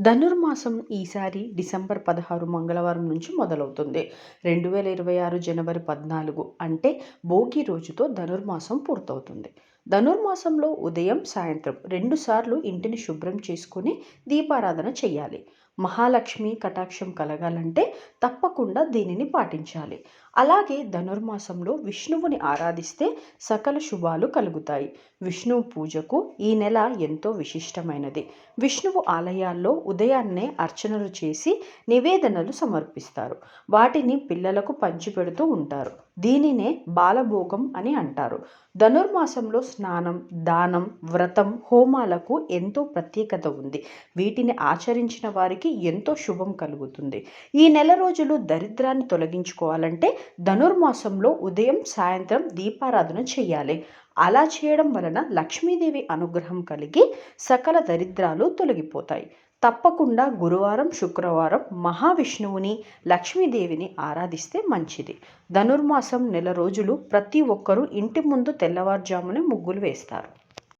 ధనుర్మాసం ఈసారి డిసెంబర్ పదహారు మంగళవారం నుంచి మొదలవుతుంది. రెండు వేల ఇరవై ఆరు జనవరి పద్నాలుగు అంటే భోగి రోజుతో ధనుర్మాసం పూర్తవుతుంది. ధనుర్మాసంలో ఉదయం సాయంత్రం రెండుసార్లు ఇంటిని శుభ్రం చేసుకుని దీపారాధన చేయాలి. మహాలక్ష్మి కటాక్షం కలగాలంటే తప్పకుండా దీనిని పాటించాలి. అలాగే ధనుర్మాసంలో విష్ణువుని ఆరాధిస్తే సకల శుభాలు కలుగుతాయి. విష్ణువు పూజకు ఈ నెల ఎంతో విశిష్టమైనది. విష్ణువు ఆలయాల్లో ఉదయాన్నే అర్చనలు చేసి నివేదనలు సమర్పిస్తారు. వాటిని పిల్లలకు పంచిపెడుతూ ఉంటారు. దీనినే బాలభోగం అని అంటారు. ధనుర్మాసంలో స్నానం దానం వ్రతం హోమాలకు ఎంతో ప్రత్యేకత ఉంది. వీటిని ఆచరించిన వారికి ఎంతో శుభం కలుగుతుంది. ఈ నెల రోజులు దరిద్రాన్ని తొలగించుకోవాలంటే ధనుర్మాసంలో ఉదయం సాయంత్రం దీపారాధన చేయాలి. అలా చేయడం వలన లక్ష్మీదేవి అనుగ్రహం కలిగి సకల దరిద్రాలు తొలగిపోతాయి. తప్పకుండా గురువారం శుక్రవారం మహావిష్ణువుని లక్ష్మీదేవిని ఆరాధిస్తే మంచిది. ధనుర్మాసం నెల రోజులు ప్రతి ఒక్కరూ ఇంటి ముందు తెల్లవారుజామునే ముగ్గులు వేస్తారు.